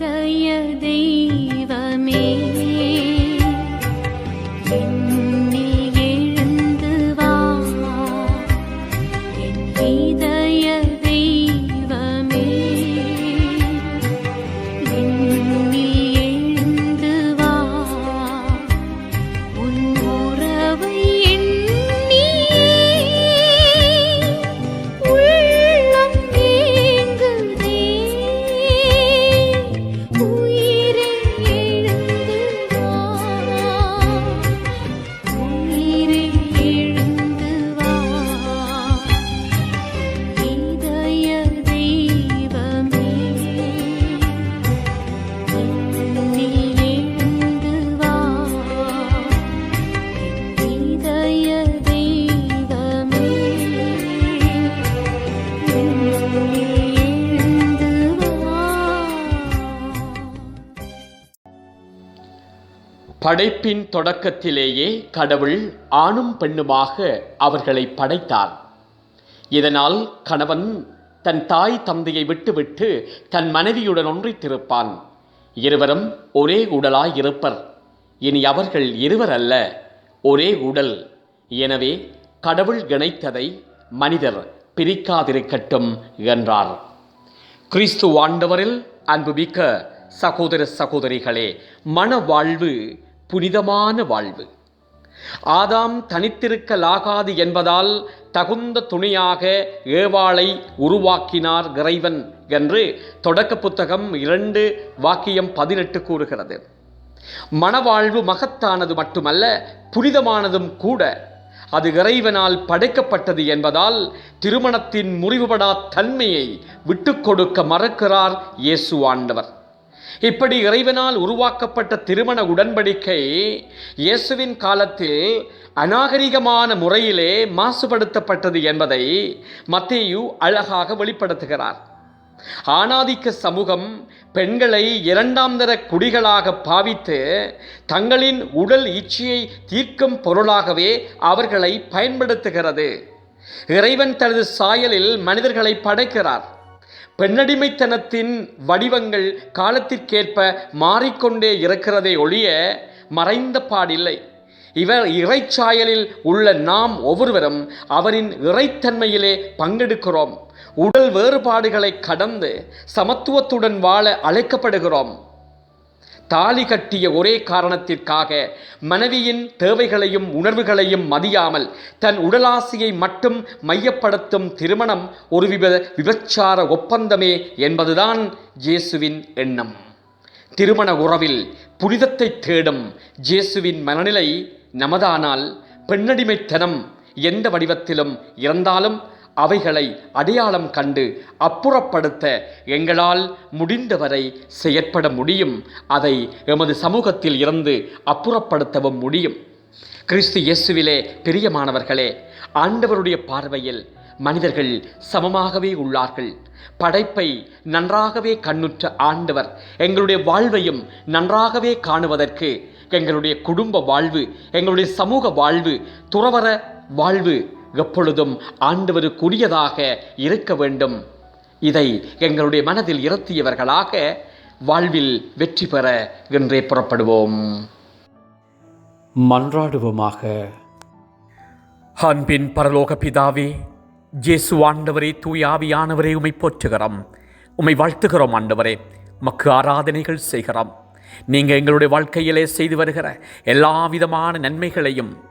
य देव படைப்பின் தொடக்கத்திலேயே கடவுள் ஆணும் பெண்ணுமாக அவர்களை படைத்தார். இதனால் கணவன் தன் தாய் தந்தையை விட்டுவிட்டு தன் மனைவியுடன் ஒன்றித்திருப்பான். இருவரும் ஒரே உடலாய் இருப்பர் இனி அவர்கள் இருவர் அல்ல ஒரே உடல் எனவே கடவுள் இணைத்ததை மனிதர் பிரிக்காதிருக்கட்டும் என்றார். கிறிஸ்து ஆண்டவரில் அன்புமிக்க சகோதர சகோதரிகளே மன வாழ்வு புனிதமான வாழ்வு. ஆதாம் தனித்திருக்கலாகாது என்பதால் தகுந்த துணையாக ஏவாளை உருவாக்கினார் இறைவன் என்று தொடக்க புத்தகம் இரண்டு வாக்கியம் பதினெட்டு கூறுகிறது. மனவாழ்வு மகத்தானது மட்டுமல்ல புனிதமானதும் கூட. அது இறைவனால் படைக்கப்பட்டது என்பதால் திருமணத்தின் முறிவுபடா தன்மையை விட்டுக் கொடுக்க மறக்கிறார் இயேசு ஆண்டவர். இப்படி இறைவனால் உருவாக்கப்பட்ட திருமண உடன்படிக்கை இயேசுவின் காலத்தில் அநாகரிகமான முறையிலே மாசுபடுத்தப்பட்டது என்பதை மத்தேயு அழகாக வெளிப்படுத்துகிறார். ஆணாதிக்க சமூகம் பெண்களை இரண்டாம் தர குடிகளாக பாவித்து தங்களின் உடல் இச்சையை தீர்க்கும் பொருளாகவே அவர்களை பயன்படுத்துகிறது. இறைவன் தனது சாயலில் மனிதர்களை படைக்கிறார். பெண்ணடிமைத்தனத்தின் வடிவங்கள் காலத்திற்கேற்ப மாறிக்கொண்டே இருக்கிறதே ஒழிய மறைந்த பாடில்லை. இவர் இறைச்சாயலில் உள்ள நாம் ஒவ்வொருவரும் அவரின் இறைத்தன்மையிலே பங்கெடுக்கிறோம். உடல் வேறுபாடுகளை கடந்து சமத்துவத்துடன் வாழ அழைக்கப்படுகிறோம். தாலி கட்டிய ஒரே காரணத்திற்காக மனைவியின் தேவைகளையும் உணர்வுகளையும் மதியாமல் தன் உடலாசையை மட்டும் மையப்படுத்தும் திருமணம் ஒரு விப விபச்சார ஒப்பந்தமே என்பதுதான் ஜேசுவின் எண்ணம். திருமண உறவில் புனிதத்தை தேடும் ஜேசுவின் மனநிலை நமதானால் பெண்ணடிமைத்தனம் எந்த வடிவத்திலும் இருந்தாலும் அவைகளை அடையாளம் கண்டு அப்புறப்படுத்த எங்களால் முடிந்தவரை செயற்பட முடியும். அதை எமது சமூகத்தில் இருந்து அப்புறப்படுத்தவும் முடியும். கிறிஸ்து இயேசுவிலே பிரியமானவர்களே ஆண்டவருடைய பார்வையில் மனிதர்கள் சமமாகவே உள்ளார்கள். படைப்பை நன்றாகவே கண்ணுற்ற ஆண்டவர் எங்களுடைய வாழ்வையும் நன்றாகவே காணுவதற்கு எங்களுடைய குடும்ப வாழ்வு எங்களுடைய சமூக வாழ்வு துறவர வாழ்வு எப்பொழுதும் ஆண்டவருக்குரியதாக இருக்க வேண்டும். இதை எங்களுடைய மனதில் இருத்தியவர்களாக வாழ்வில் வெற்றி பெற என்றே புறப்படுவோம். மன்றாடுவோமாக. அன்பின் பரலோக பிதாவே ஜேசு ஆண்டவரே தூயாவியானவரே உமை போற்றுகிறோம். உம்மை வாழ்த்துகிறோம் ஆண்டவரே மக்கு ஆராதனைகள் செய்கிறோம். நீங்கள் எங்களுடைய வாழ்க்கையிலே செய்து வருகிற எல்லா விதமான நன்மைகளையும்